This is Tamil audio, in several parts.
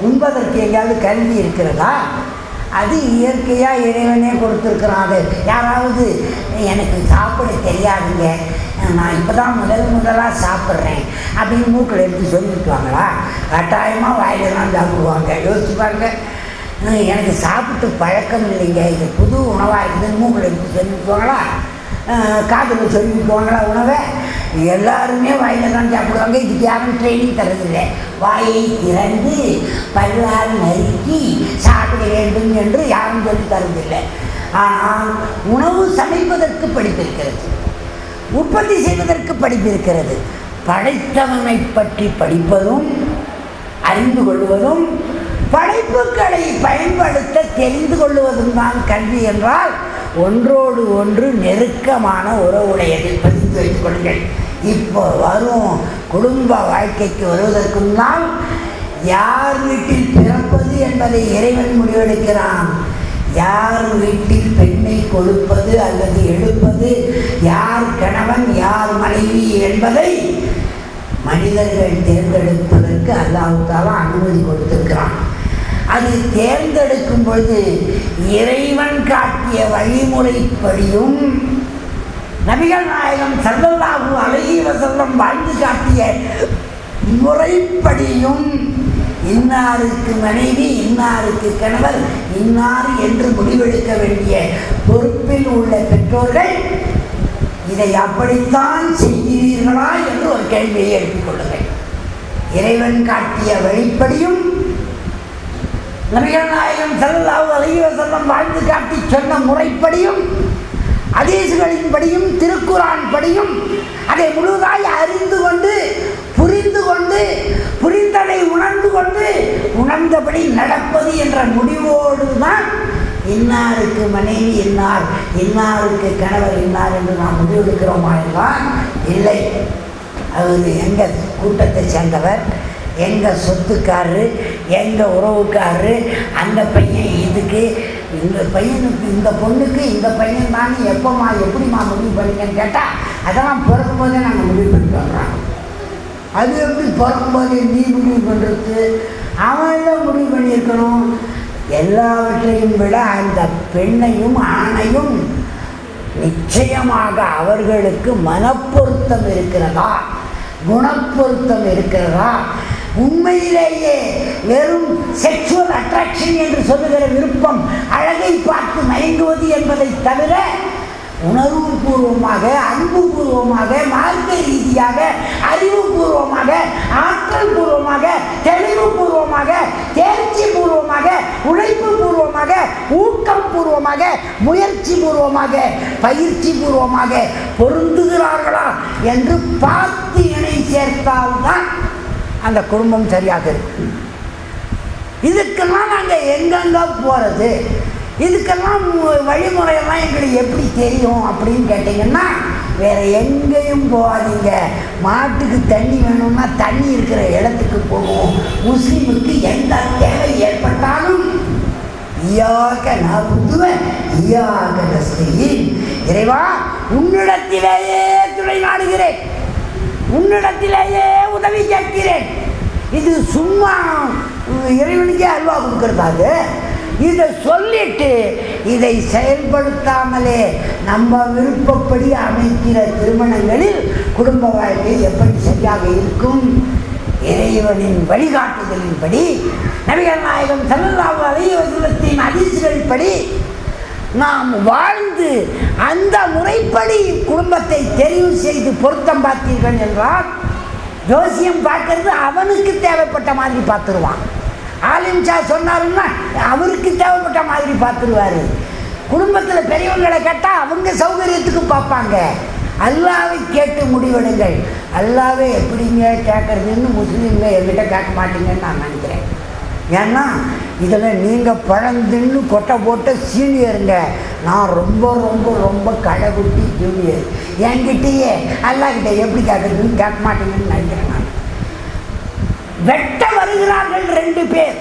உண்பதற்கு எங்கேயாவது கல்வி இருக்கிறதா? அது இயற்கையாக இறைவனே கொடுத்துருக்குறான் அது யாராவது எனக்கு சாப்பிட தெரியாதுங்க. நான் இப்போ தான் முதல் முதலாக சாப்பிட்றேன். அப்படின்னு மூக்கில் எடுத்து சொல்லிவிட்டுவாங்களா கட்டாயமாக வாயில தான் சாப்பிடுவாங்க. யோசிச்சு எனக்கு சாப்பிட்டு பழக்கம் இல்லைங்க. இது புது உணவாக இருக்குதுன்னு மூக்கில் எடுத்து சொல்லிவிட்டுவாங்களா காதில் சொல்லிவிட்டுவாங்களா உணவை? எல்லாருமே வாயில் தான் சாப்பிடுவாங்க. இதுக்கு யாரும் ட்ரைனிங் தரதில்லை வாயை திறந்து பல்லால் நறுக்கி சாப்பிட வேண்டும் என்று யாரும் சொல்லி தரதில்லை ஆனால் உணவு சமைப்பதற்கு படிப்பிருக்கிறது உற்பத்தி செய்வதற்கு படிப்பிருக்கிறது படைத்தவனை பற்றி படிப்பதும் அறிந்து கொள்வதும் படைப்புகளை பயன்படுத்த தெரிந்து கொள்வதும் தான் கல்வி என்றால் ஒன்றோடு ஒன்று நெருக்கமான உறவுடையதை பதிந்து வைத்துக் கொள்ளுங்கள். இப்போ வரும் குடும்ப வாழ்க்கைக்கு வருவதற்கு முன்னால் யார் வீட்டில் பிறப்பது என்பதை இறைவன் முடிவெடுக்கிறான். யார் வீட்டில் பெண்ணை கொடுப்பது அல்லது எடுப்பது யார் கணவன் யார் மனைவி என்பதை மனிதர்கள் தேர்ந்தெடுப்பதற்கு அல்லாஹால அனுமதி கொடுத்திருக்கிறான். அது தேர்ந்தெடுக்கும் பொழுது இறைவன் காட்டிய வழிமுறைப்படியும் நபிகள் நாயகம் சல்லல்லாஹு அலைஹி வஸல்லம் வாழ்ந்து காட்டிய முறைப்படியும் இன்னாருக்கு மனைவி இன்னாருக்கு கணவர் இன்னார் என்று முடிவெடுக்க வேண்டிய பொறுப்பில் உள்ள பெற்றோர்கள் இதை அப்படித்தான் செய்கிறீர்களா என்று ஒரு கேள்வியை எழுப்பிக் கொள்ளுங்கள். இறைவன் காட்டிய வழிப்படியும் நபிகள்நாயகம் செல்லாவது சல்லல்லாஹு செல்லம் வாழ்ந்து காட்டி சொன்ன முறைப்படியும் அதீசுகளின்படியும் திருக்குறான் படியும் அதை முழுதாய் அறிந்து கொண்டு புரிந்து கொண்டு புரிந்ததை உணர்ந்து கொண்டு உணர்ந்தபடி நடப்பது என்ற முடிவோடு தான் இன்னாருக்கு மனைவி இன்னார் இன்னாருக்கு கணவர் இன்னார் என்று நாம் முடிவெடுக்கிறோமா என்றால் இல்லை. அவர் எங்கள் கூட்டத்தை சேர்ந்தவர் எங்கள் சொத்துக்காரரு எங்கள் உறவுக்காரரு அந்த பையன் இதுக்கு இந்த பையனுக்கு இந்த பொண்ணுக்கு இந்த பையன் தான் எப்போம்மா எப்படிம்மா முடிவு பண்ணீங்கன்னு கேட்டால் அதெல்லாம் பிறக்கும் போதே நாங்கள் முடிவு பண்ணிட்டு வர்றோம். அது எப்படி பிறக்கும்போதே நீ முடிவு பண்ணுறது அவன் எல்லாம் முடிவு பண்ணியிருக்கணும். எல்லாவற்றையும் விட அந்த பெண்ணையும் ஆணையும் நிச்சயமாக அவர்களுக்கு மனப்பொருத்தம் இருக்கிறதா? குணப்பொருத்தம் இருக்கிறதா? உண்மையிலேயே வெறும் செக்ஷுவல் அட்ராக்ஷன் என்று சொல்லுகிற விருப்பம் அழகை பார்த்து மயங்குவது என்பதை தவிர உணர்வுபூர்வமாக அன்புபூர்வமாக மார்க்க ரீதியாக அறிவுபூர்வமாக ஆற்றல் பூர்வமாக தெளிவு பூர்வமாக தேர்ச்சி பூர்வமாக உழைப்பு பூர்வமாக ஊக்கம் பூர்வமாக முயற்சி பூர்வமாக பயிற்சி பூர்வமாக பொருந்துகிறார்களா என்று பார்த்து இணை சேர்த்தால்தான் அந்த குடும்பம் சரியாக இருக்கு. இதுக்கெல்லாம் நாங்கள் எங்கெங்க போகிறது இதுக்கெல்லாம் வழிமுறையெல்லாம் எங்களுக்கு எப்படி தெரியும் அப்படின்னு கேட்டிங்கன்னா வேறு எங்கேயும் போகாதீங்க. மாட்டுக்கு தண்ணி வேணும்னா தண்ணி இருக்கிற இடத்துக்கு போகும் முஸ்லீமுக்கு எந்த தேவை ஏற்பட்டாலும் ஈயாக நபுதுவன் ஈயாக நஸ்தீன் இறைவா உன்னிடத்திலேயே துணை நாடுகிறேன். உன்னிடத்திலேயே உதவி கேட்கிறேன். இது சும்மா இறைவனுக்கே அல்வா கொடுக்கறதாது இதை சொல்லிட்டு இதை செயல்படுத்தாமலே நம்ம விருப்பப்படி அமைக்கிற திருமணங்களில் குடும்ப வாழ்க்கை எப்படி சரியாக இருக்கும்? இறைவனின் வழிகாட்டுதலின்படி நபிகள் நாயகம் சல்லல்லாஹு அலைஹி வஸல்லத்தின் படி நாம் வாழ்ந்து அந்த முறைப்படி குடும்பத்தை தெரிவு செய்து பொருத்தம் பார்த்தீர்கள் என்றால் ஜோசியம் பார்க்கறது அவனுக்கு தேவைப்பட்ட மாதிரி பார்த்துருவான். ஆலிம்ஷா சொன்னாருன்னா அவருக்கு தேவைப்பட்ட மாதிரி பார்த்துருவாரு. குடும்பத்தில் பெரியவங்களை கேட்டால் அவங்க சௌகரியத்துக்கு பார்ப்பாங்க. அல்லாவை கேட்டு முடிவெடுங்கள். அல்லாவே எப்படிங்க கேட்கறதுன்னு முஸ்லீம்கள் என்கிட்ட கேட்க மாட்டீங்கன்னு நான் நினைக்கிறேன். ஏன்னா இதில் நீங்கள் பழந்துன்னு கொட்டை போட்ட சீனியருங்க. நான் ரொம்ப ரொம்ப ரொம்ப கடைக்குட்டி ஜூனியர் என்கிட்டயே அல்லாக்கிட்ட எப்படி கேட்குறதுன்னு கேட்க மாட்டேங்கன்னு நினைக்கிறேன் நான். வெட்ட வருகிறார்கள் ரெண்டு பேர்.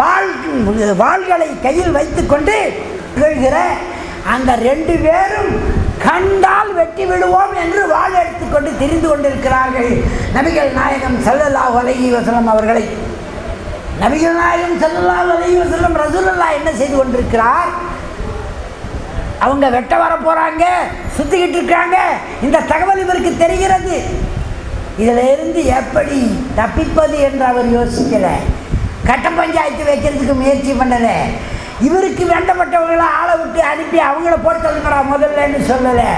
வாள் வாள்களை கையில் வைத்துக்கொண்டு எழுகிற அந்த ரெண்டு பேரும் கண்டால் வெட்டி விடுவோம் என்று வாள் எடுத்துக்கொண்டு தெரிந்து கொண்டிருக்கிறார்கள். நபிகள் நாயகம் செல்லல்லா வலகி வஸல்லம் அவர்களை நபிகள் நாயகம் ஸல்லல்லாஹு அலைஹி செல்லும் ரசூலல்லா என்ன செய்து கொண்டிருக்கிறார்? அவங்க வெட்ட வர போகிறாங்க சுற்றிக்கிட்டு இருக்காங்க. இந்த தகவல் இவருக்கு தெரிகிறது. இதிலிருந்து எப்படி தப்பிப்பது என்று அவர் யோசிக்கலை. கட்ட பஞ்சாயத்து வைக்கிறதுக்கு முயற்சி பண்ணலை. இவருக்கு வேண்டப்பட்டவங்களை ஆளை விட்டு அனுப்பி அவங்கள போட்டு சொல்லுங்கடா முதல்லன்னு சொல்லலை.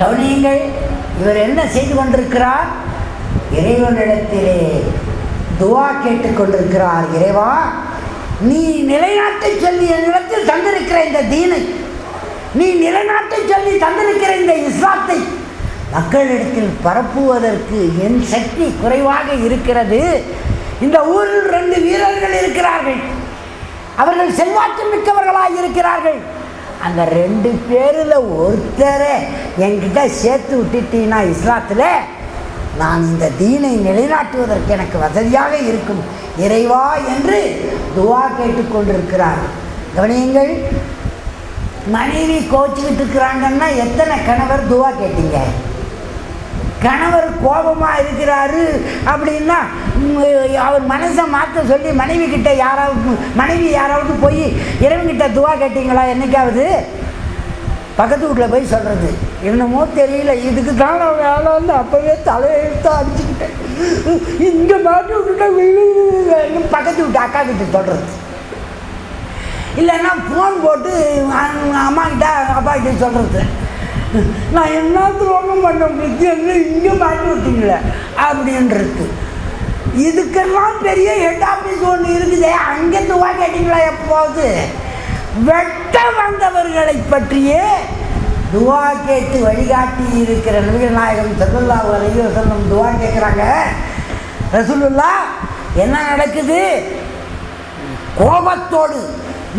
கவனியுங்கள் இவர் என்ன செய்து கொண்டிருக்கிறார்? இறைவனிடத்திலே துவா கேட்டுக்கொண்டிருக்கிறார் இறைவா நீ நிலைநாட்டை சொல்லி என்னிடத்தில் தந்திருக்கிற இந்த தீனை நீ நிலைநாட்டை சொல்லி தந்திருக்கிற இந்த இஸ்லாத்தை மக்களிடத்தில் பரப்புவதற்கு என் சக்தி குறைவாக இருக்கிறது. இந்த ஊரில் ரெண்டு வீரர்கள் இருக்கிறார்கள். அவர்கள் செல்வாக்கு மிக்கவர்களாக இருக்கிறார்கள். அந்த ரெண்டு பேரில் ஒருத்தரை என்கிட்ட சேர்த்து விட்டுட்டீங்கன்னா இஸ்லாத்தில்? நான் இந்த தீனை நிலைநாட்டுவதற்கு எனக்கு வசதியாக இருக்கும் இறைவா என்று துவா கேட்டுக்கொண்டிருக்கிறார். கவனியுங்கள் மனைவி கோச்சிக்கிட்டு இருக்கிறாங்கன்னா எத்தனை கணவர் துவா கேட்டீங்க? கணவர் கோபமாக இருக்கிறாரு அப்படின்னா அவர் மனசை மாற்ற சொல்லி மனைவி கிட்ட யாராவது மனைவி யாராவது போய் இறைவன்கிட்ட துவா கேட்டீங்களா? என்னைக்காவது? பக்கத்து வீட்டில் போய் சொல்கிறது என்னமோ தெரியல. இதுக்கு தான் நான் வேலை வந்து அப்போவே தலையெழுத்து அடிச்சுக்கிட்டேன். இங்கே மாட்டி விட்டுட்டேன் பக்கத்து வீட்டு அக்கா கிட்ட சொல்கிறது இல்லைன்னா ஃபோன் போட்டு அம்மாக்கிட்ட அம்மா கிட்ட அப்பா கிட்ட சொல்கிறது நான் என்ன துரோகம் பண்ண முடியாது இங்கே மாட்டி விட்டீங்களே? அப்படின்றது. இதுக்கெல்லாம் பெரிய ஹெட் ஆஃபீஸ் ஒன்று இருக்குதே. அங்கே துவா கேட்டீங்களா எப்போது? வெட்ட வந்தவர்களை பற்றியே துவா கேட்டு வழிகாட்டி இருக்கிற நபிகள் நாயகம் செல்லுல்லா அலைஹி செல்லும் துவா கேட்குறாங்க ரசூலுல்லா என்ன நடக்குது கோபத்தோடு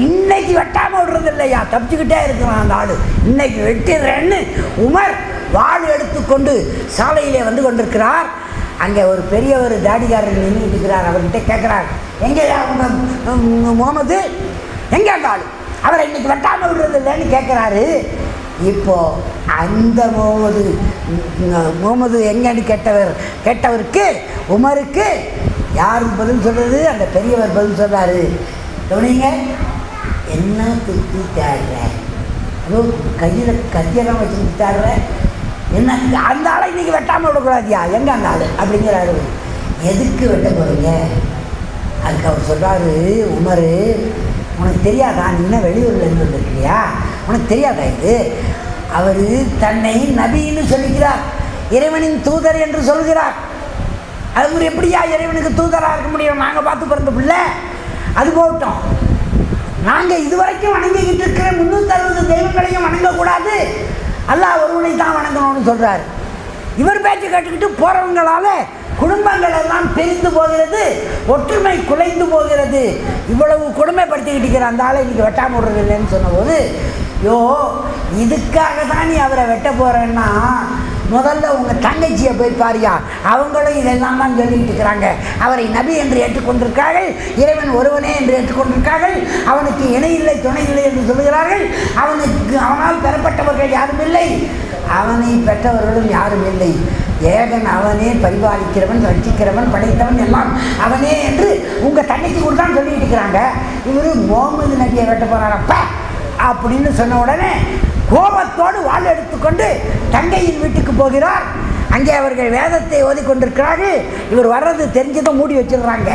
இன்னைக்கு வெட்டாமல் விடுறது இல்லையா தப்பிச்சுக்கிட்டே இருக்கிறான் அந்த ஆடு இன்னைக்கு வெட்டுறேன்னு உமர் வாழ் எடுத்துக்கொண்டு சாலையிலே வந்து கொண்டிருக்கிறார் அங்கே ஒரு பெரிய ஒரு தாடிகாரர் நின்றுட்டு இருக்கிறார் அவர்கிட்ட கேட்குறார் எங்கே அவங்க முகமது எங்கே அந்த ஆள் அவரை இன்னைக்கு வெட்டாமல் விடுறது இல்லைன்னு கேட்குறாரு இப்போ அந்த முகமது முகமது எங்கன்னு கேட்டவர் கேட்டவருக்கு உமருக்கு யார் பதில் சொல்கிறது அந்த பெரியவர் பதில் சொல்கிறாரு கவனிங்க என்ன திட்டி தேடுற அதோ கையில் கத்தியெல்லாம் வச்சுக்கிட்டு தேடுற என்ன அந்த ஆளை இன்றைக்கி வெட்டாமல் விடக்கூடாதியா? எங்கே அந்த ஆள்? அப்படிங்கிறாரு எதுக்கு வெட்ட போகிறீங்க அதுக்கு அவர் சொல்கிறாரு உமரு உனக்கு தெரியாதா? நீ என்ன வெளியூர்லேருந்து இருந்து வந்திருக்கிறியா? உனக்கு தெரியாதா இது? அவர் தன்னை நபின்னு சொல்லிக்கிறார். இறைவனின் தூதர் என்று சொல்கிறார். அது ஒரு எப்படியா இறைவனுக்கு தூதராக இருக்க முடியும்? நாங்கள் பார்த்து பிறந்த பிள்ளை. அது போகட்டும். நாங்கள் இதுவரைக்கும் வணங்கிக்கிட்டு இருக்கிற முந்நூற்றி அறுபது தெய்வங்களையும் வணங்கக்கூடாது. அல்லாஹ் ஒருவனை தான் வணங்கணும்னு சொல்கிறார் இவர் பேச்சு கேட்டுக்கிட்டு போகிறவங்களால குடும்பங்கள் எல்லாம் பிரிந்து போகிறது ஒற்றுமை குலைந்து போகிறது. இவ்வளவு கொடுமைப்படுத்திக்கிட்டு இருக்கிற அந்த ஆளை இன்னைக்கு வெட்டாம விடுறது இல்லைன்னு சொன்னபோது யோ இதுக்காக தான் நீ அவரை வெட்ட போறேன்னா முதல்ல உங்கள் தங்கச்சியை போய் பாரியா. அவங்களும் இதெல்லாம் தான் சொல்லிட்டு இருக்கிறாங்க. அவரை நபி என்று ஏற்றுக்கொண்டிருக்கார்கள் இறைவன் ஒருவனே என்று ஏற்றுக்கொண்டிருக்கார்கள் அவனுக்கு இணையில்லை துணை இல்லை என்று சொல்கிறார்கள் அவனுக்கு அவனால் பெறப்பட்டவர்கள் யாரும் இல்லை. அவனை பெற்றவர்களும் யாரும் இல்லை. ஏகன் அவனே பரிபாலிக்கிறவன் ரட்சிக்கிறவன் படைத்தவன் எல்லாம் அவனே என்று உங்கள் தங்கச்சி கூட தான் சொல்லிட்டு இருக்கிறாங்க. இவர் முகமது நபியை வெட்ட போகிறாரப்ப அப்படின்னு சொன்ன உடனே கோபத்தோடு வாழ் எடுத்துக்கொண்டு தங்கையின் வீட்டுக்கு போகிறார். அங்கே அவர்கள் வேதத்தை ஓதிக்கொண்டிருக்கிறார்கள். இவர் வர்றது தெரிஞ்சதும் மூடி வச்சிடுறாங்க.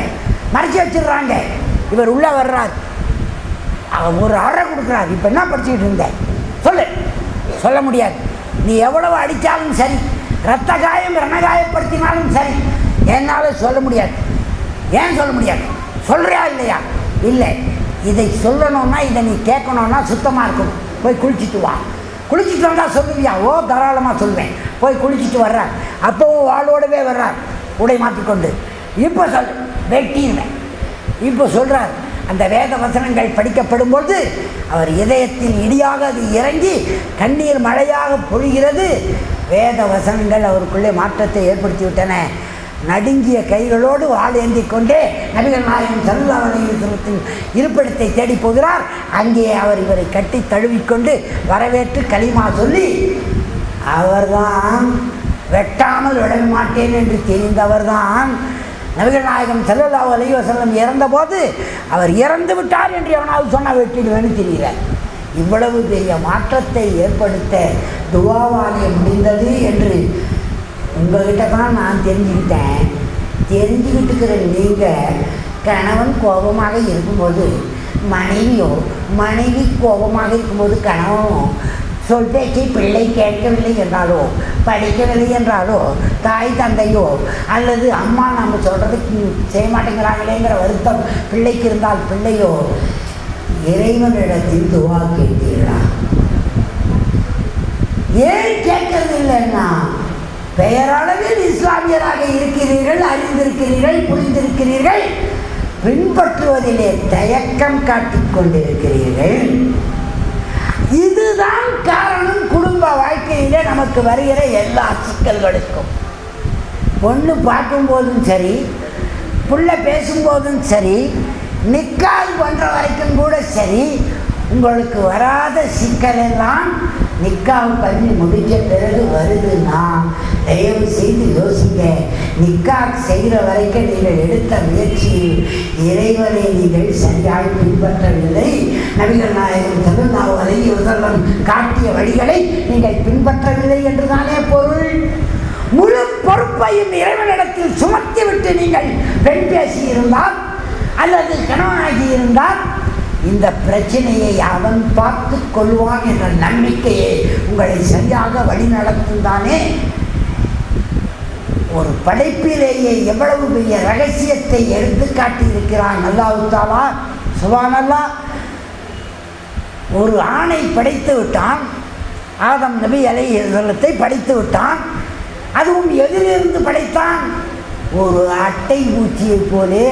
மறைச்சி வச்சிடுறாங்க. இவர் உள்ளே வர்றார். அவன் ஒரு அறை கொடுக்குறார். இப்போ என்ன படிச்சுக்கிட்டு இருந்தேன் சொல்லு. சொல்ல முடியாது. நீ எவ்வளவு அடித்தாலும் சரி. ரத்த காயம் ரணகாயப்படுத்தினாலும் சரி. என்னால் சொல்ல முடியாது. ஏன் சொல்ல முடியாது? சொல்கிறியா இல்லையா? இல்லை. இதை சொல்லணும்னா இதை நீ கேட்கணும்னா சுத்தமாக இருக்கணும். போய் குளிச்சுட்டு வா. குளிச்சுட்டு வந்தால் சொல்லுவியா? ஓ தாராளமாக சொல்லுவேன் போய் குளிச்சுட்டு வர்றார் அப்போவும் வாளோடவே வர்றார் உடை மாற்றிக்கொண்டு இப்போ சொல் வெட்டிடுவேன் இப்போ சொல்கிறார் அந்த வேத வசனங்கள் படிக்கப்படும் பொழுது அவர் இதயத்தில் இடியாக அது இறங்கி கண்ணீர் மழையாக பொழிகிறது. வேத வசனங்கள் அவருக்குள்ளே மாற்றத்தை ஏற்படுத்தி விட்டன நடுங்கிய கைகளோடு வாள் கொண்டே நபிகள் நாயகம் சல்லாவலின் இருப்பிடத்தை தேடி போகிறார். அங்கே அவர் இவரை கட்டி தழுவிக்கொண்டு வரவேற்று களிமா சொல்லி அவர்தான் வெட்டாமல் விட மாட்டேன் என்று தெரிந்தவர்தான். நபிகள் நாயகம் செல்லல்லாஹு அலைஹி இறந்தபோது அவர் இறந்து விட்டார் என்று எவனாவது சொன்னால் வெட்டிடுவேன்னு தெரியல. இவ்வளவு பெரிய மாற்றத்தை ஏற்படுத்த துவாவாலே முடிந்தது என்று உங்கள்கிட்ட தான் நான் தெரிஞ்சுக்கிட்டேன். தெரிஞ்சுக்கிட்டுக்கிற நீங்கள் கணவன் கோபமாக இருக்கும்போது மனைவியோ மனைவி கோபமாக இருக்கும்போது கணவனோ சொல் பேச்சை பிள்ளை கேட்கவில்லை என்றாலோ படிக்கவில்லை என்றாலோ தாய் தந்தையோ அல்லது அம்மா நம்ம சொல்கிறதுக்கு செய்ய மாட்டேங்கிறாங்களேங்கிற வருத்தம் பிள்ளைக்கு இருந்தால் பிள்ளையோ இறைவனிடத்தில் துவா கேட்கிறா ஏன் கேட்கறது இல்லைன்னா பெயரளவில் இஸ்லாமியராக இருக்கிறீர்கள் அறிந்திருக்கிறீர்கள் புரிந்திருக்கிறீர்கள் பின்பற்றுவதிலே தயக்கம் காட்டிக் கொண்டிருக்கிறீர்கள். இதுதான் காரணம் குடும்ப வாழ்க்கையிலே நமக்கு வருகிற எல்லா சிக்கல்களுக்கும். பொண்ணு பார்க்கும்போதும் சரி புள்ள பேசும்போதும் சரி நிக்காய் பண்ணுற வரைக்கும் கூட சரி உங்களுக்கு வராத சிக்கலெல்லாம் நிக்கால் பண்ணி முடிஞ்ச பிறகு வருதுன்னா தயவு செய்து யோசிங்க. நிக்கா செய்கிற வரைக்கும் நீங்கள் எடுத்த முயற்சியில் இறைவனை நீங்கள் சரியாக பின்பற்றவில்லை. நபிகள் நாயகம் தமிழ்நாடு அலைய உதவம் காட்டிய வழிகளை நீங்கள் பின்பற்றவில்லை என்றுதானே பொருள்? முழு பொறுப்பையும் இறைவனிடத்தில் சுமத்திவிட்டு நீங்கள் பெண் பேசியிருந்தால் அல்லது கணவனாகி இருந்தால் இந்த பிரச்சனையை அவன் பார்த்து கொள்வான் என்ற நம்பிக்கையை உங்களை சரியாக வழிநடத்தும் தானே. ஒரு படைப்பிலேயே எவ்வளவு பெரிய ரகசியத்தை எடுத்து காட்டியிருக்கிறான் அல்லாஹுத்தாலா சுபானல்லா. ஒரு ஆணை படைத்து விட்டான். ஆதம் நபி அலை எழுதத்தை படைத்து விட்டான். அதுவும் எதிலிருந்து படைத்தான்? ஒரு அட்டை பூச்சியைப் போலே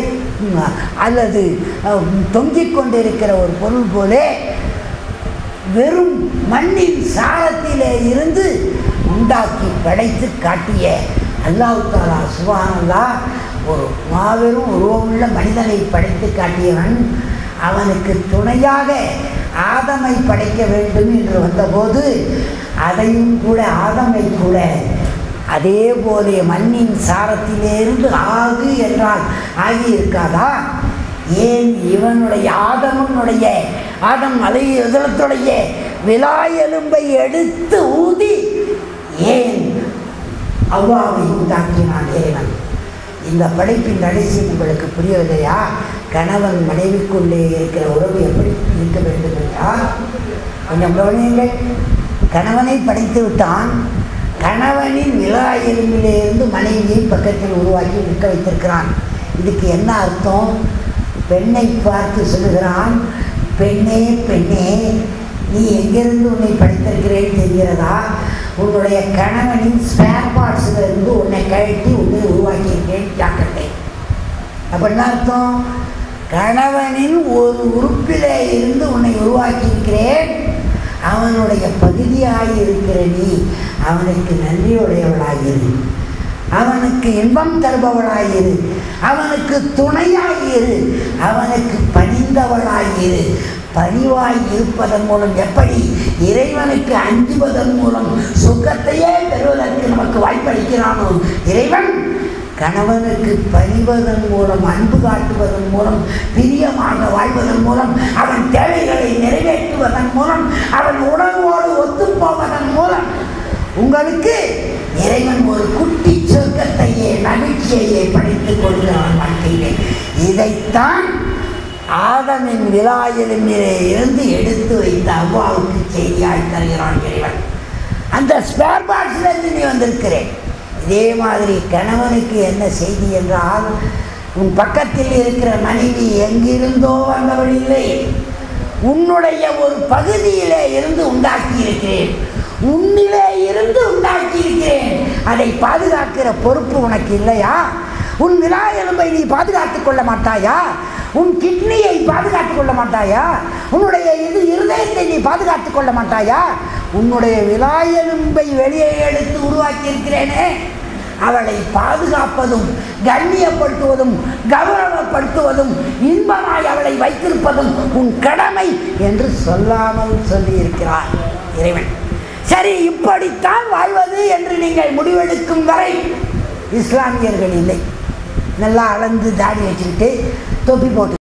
அல்லது தொங்கிக் கொண்டிருக்கிற ஒரு பொருள் போலே வெறும் மண்ணின் சாரத்திலே இருந்து உண்டாக்கி படைத்து காட்டிய அல்லாஹ் தாலா சுபானல்லா ஒரு மாபெரும் உருவமுள்ள மனிதனை படைத்து காட்டியவன் அவனுக்கு துணையாக ஆதமை படைக்க வேண்டும் என்று வந்தபோது அதையும் கூட ஆதமை கூட அதே போலே மண்ணின் சாரத்திலிருந்து ஆகு என்றால் ஆகியிருக்காதா? ஏன் இவனுடைய ஆதமனுடைய ஆதம் அலை எதிரத்துடைய விழா எலும்பை எடுத்து ஊதி ஏன் அவ்வாவை உண்டாக்கினான் இறைவன்? இந்த படைப்பின் கடைசி உங்களுக்கு புரியவில்லையா? கணவன் மனைவிக்குள்ளே இருக்கிற உறவு எப்படி இருக்க வேண்டும் என்றால் கொஞ்சம் கவனியுங்கள். கணவனை படைத்து விட்டான் கணவனின் நிலா எலும்பிலிருந்து மனைவியை பக்கத்தில் உருவாக்கி நிற்க வைத்திருக்கிறான். இதுக்கு என்ன அர்த்தம்? பெண்ணை பார்த்து சொல்லுகிறான் பெண்ணே பெண்ணே நீ எங்கிருந்து உன்னை படித்திருக்கிறேன் தெரிகிறதா? உன்னுடைய கணவனின் ஸ்பேர் பார்ட்ஸிலிருந்து உன்னை கழட்டி உன்னை உருவாக்கியிருக்கேன் ஜாக்கிரதை அப்படின்னா அர்த்தம்? கணவனின் ஒரு உறுப்பிலே இருந்து உன்னை உருவாக்கியிருக்கிறேன் அவனுடைய பகுதியாக இருக்கிற நீ அவனுக்கு நன்றியுடையவளாயிரு. அவனுக்கு இன்பம் தருபவளாயிரு. அவனுக்கு துணையாயிரு. அவனுக்கு பணிந்தவளாயிரு. பணிவாய் இருப்பதன் மூலம் எப்படி? இறைவனுக்கு அஞ்சுவதன் மூலம் சுகத்தையே பெறுவதற்கு நமக்கு வாய்ப்பளிக்கிறானோ? இறைவன் கணவனுக்கு பணிவதன் மூலம் அன்பு காட்டுவதன் மூலம் பிரியமாக வாழ்வதன் மூலம் அவன் தேவைகளை நிறைவேற்றுவதன் மூலம் அவன் உணர்வோடு ஒத்துப்போவதன் மூலம் உங்களுக்கு இறைவன் ஒரு குட்டி சொர்க்கத்தையே மகிழ்ச்சியையே படைத்துக் கொள்கிறான் வாழ்க்கையிலே. இதைத்தான் ஆதமின் விழாயிலுமிலே இருந்து எடுத்து வைத்த அவ்வாவுக்கு செய்தியாய் தருகிறான் இறைவன். அந்த ஸ்பேர் பார்ட்ஸ்லேருந்து நீ வந்திருக்கிறேன். இதே மாதிரி கணவனுக்கு என்ன செய்தி என்றால் உன் பக்கத்தில் இருக்கிற மனைவி எங்கிருந்தோ வந்தவள் இல்லை. உன்னுடைய ஒரு பகுதியிலே இருந்து உண்டாக்கி இருக்கிறேன் உன்னிலே இருந்து உண்டாக்கி இருக்கிறேன் அதை பாதுகாக்கிற பொறுப்பு உனக்கு இல்லையா? உன் விழா எலும்பை நீ பாதுகாத்துக் கொள்ள மாட்டாயா? உன் கிட்னியை பாதுகாத்துக் கொள்ள மாட்டாயா? உன்னுடைய இது இருதயத்தை நீ பாதுகாத்துக் கொள்ள மாட்டாயா? உன்னுடைய விழா எலும்பை வெளியே எடுத்து உருவாக்கி இருக்கிறேனே அவளை பாதுகாப்பதும் கண்ணியப்படுத்துவதும் கௌரவப்படுத்துவதும் இன்பமாய் அவளை வைத்திருப்பதும் உன் கடமை என்று சொல்லாமல் சொல்லியிருக்கிறார் இறைவன். சரி இப்படித்தான் வாழ்வது என்று நீங்கள் முடிவெடுக்கும் வரை இஸ்லாமியர்கள் இல்லை. நல்லா அளந்து தாடி வச்சுக்கிட்டு தொப்பி போட்டு